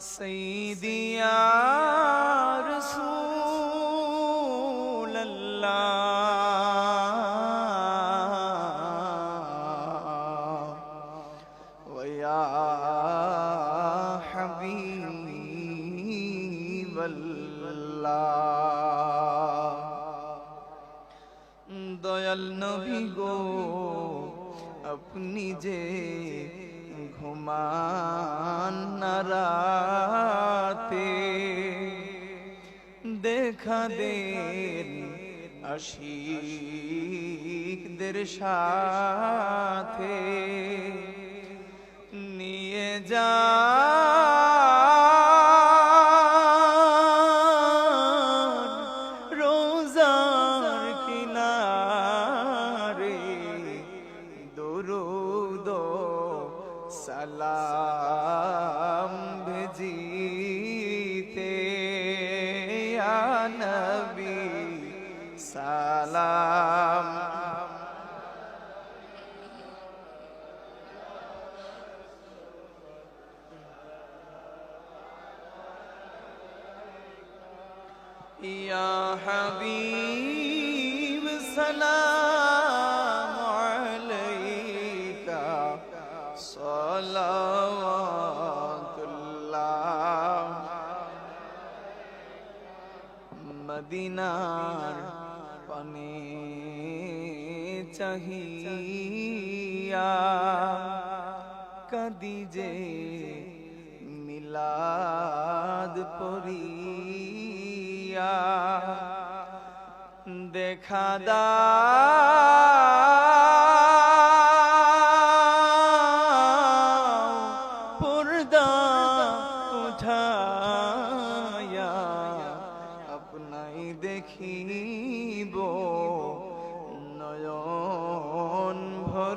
سيدي يا رسول الله ويا حبيب الله দয়াল নবী গো আপনি যে ঘুমান দেখা দেন আশিকদের সাথে নিয়ে যা। সালাম ভেজিতে سلام. يا حبيب سلام عليك صلوات الله مدينه পানে চাহিয়া কদি যে মিলাদ পড়িয়া দেখা দা পর্দা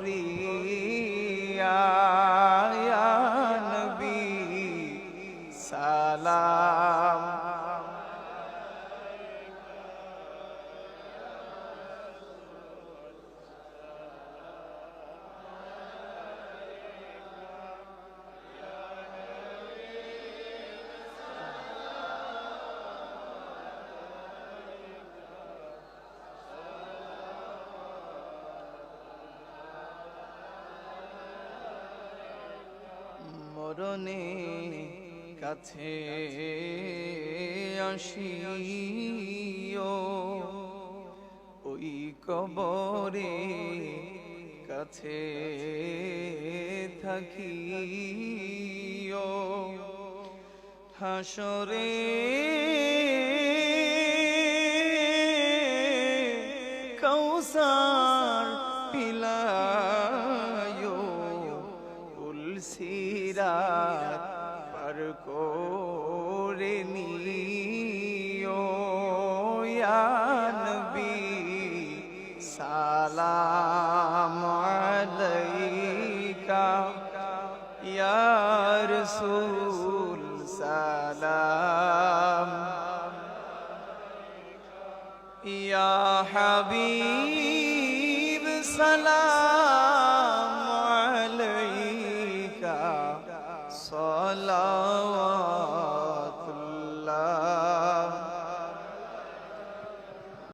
قدير মরণে কাছে আসিও। ওই কবরে কাছে থাকিও। হাসরে কৌসার পিলায়ো তুলসিরাত পার করে নিও ইয়া নবী সালাম আলাইকা ইয়া রাসূল সালাম ইয়া হাবিব। salawat